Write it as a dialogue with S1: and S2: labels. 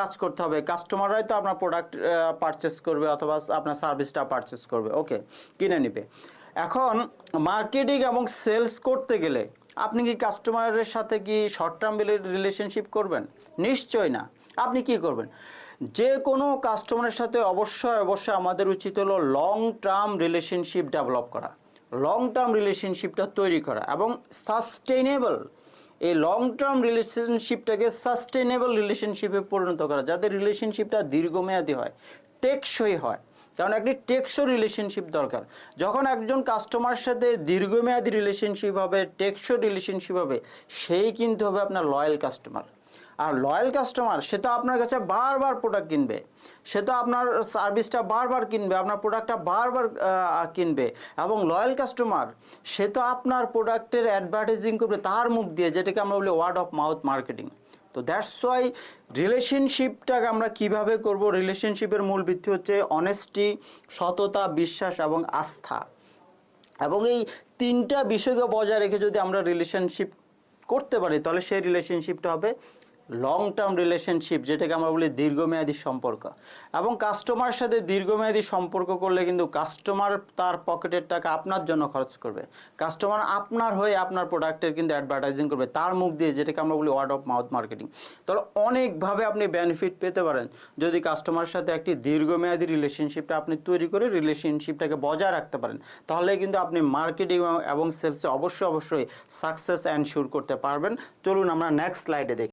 S1: কাজ করতে হবে। কাস্টমাররাই তো আপনার প্রোডাক্ট পারচেস করবে অথবা আপনার সার্ভিসটা পারচেস করবে। ওকে কিনে নিবে। এখন মার্কেটিং এবং সেলস করতে গেলে আপনি কি কাস্টমারের সাথে কি শর্ট টার্ম রিলেশনশিপ করবেন? নিশ্চয় না। আপনি কি করবেন? যে কোনো কাস্টমারের সাথে অবশ্যই অবশ্যই আমাদের উচিত হলো লং টার্ম রিলেশনশিপ ডেভেলপ করা। লং টার্ম রিলেশনশিপটা তৈরি করা এবং সাস্টেইনেবল এই লং টার্ম রিলেশনশিপটাকে সাস্টেনেবল রিলেশনশিপে পরিণত করা, যাতে রিলেশনশিপটা দীর্ঘমেয়াদী হয়, টেকসই হয়। কারণ একটি টেকসই রিলেশনশিপ দরকার। যখন একজন কাস্টমার সাথে দীর্ঘমেয়াদী রিলেশনশিপ হবে, টেকসই রিলেশনশিপ হবে, সেই কিন্তু হবে আপনার লয়াল কাস্টমার আর লয়াল কাস্টমার সে তো আপনার কাছে বারবার প্রোডাক্ট কিনবে। সে তো আপনার সার্ভিসটা বারবার কিনবে, আপনার প্রোডাক্টটা বারবার কিনবে। এবং লয়াল কাস্টমার সে তো আপনার প্রোডাক্টের অ্যাডভার্টাইজিং করবে তার মুখ দিয়ে, যেটাকে আমরা বলি ওয়ার্ড অফ মাউথ মার্কেটিং তো দ্যাটস ওয়াই রিলেশনশিপটাকে আমরা কীভাবে করব? রিলেশনশিপের মূল ভিত্তি হচ্ছে অনেস্টি সততা, বিশ্বাস এবং আস্থা। এবং এই তিনটা বিষয়কে বজায় রেখে যদি আমরা রিলেশনশিপ করতে পারি, তাহলে সেই রিলেশনশিপটা হবে লং টার্ম রিলেশনশিপ যেটাকে আমরা বলি দীর্ঘমেয়াদী সম্পর্ক। এবং কাস্টমার সাথে দীর্ঘমেয়াদী সম্পর্ক করলে কিন্তু কাস্টমার তার পকেটের টাকা আপনার জন্য খরচ করবে। কাস্টমার আপনার হয়ে আপনার প্রোডাক্টের কিন্তু অ্যাডভার্টাইজিং করবে, তার মুখ দিয়ে যেটাকে আমরা বলি ওয়ার্ড অফ মাউথ মার্কেটিং তাহলে অনেকভাবে আপনি বেনিফিট পেতে পারেন যদি কাস্টমার সাথে একটি দীর্ঘমেয়াদী রিলেশনশিপটা আপনি তৈরি করে রিলেশনশিপটাকে বজায় রাখতে পারেন, তাহলে কিন্তু আপনি মার্কেটিং এবং সেলসে অবশ্যই অবশ্যই সাকসেস অ্যানশিওর করতে পারবেন। চলুন আমরা নেক্সট স্লাইডে দেখি।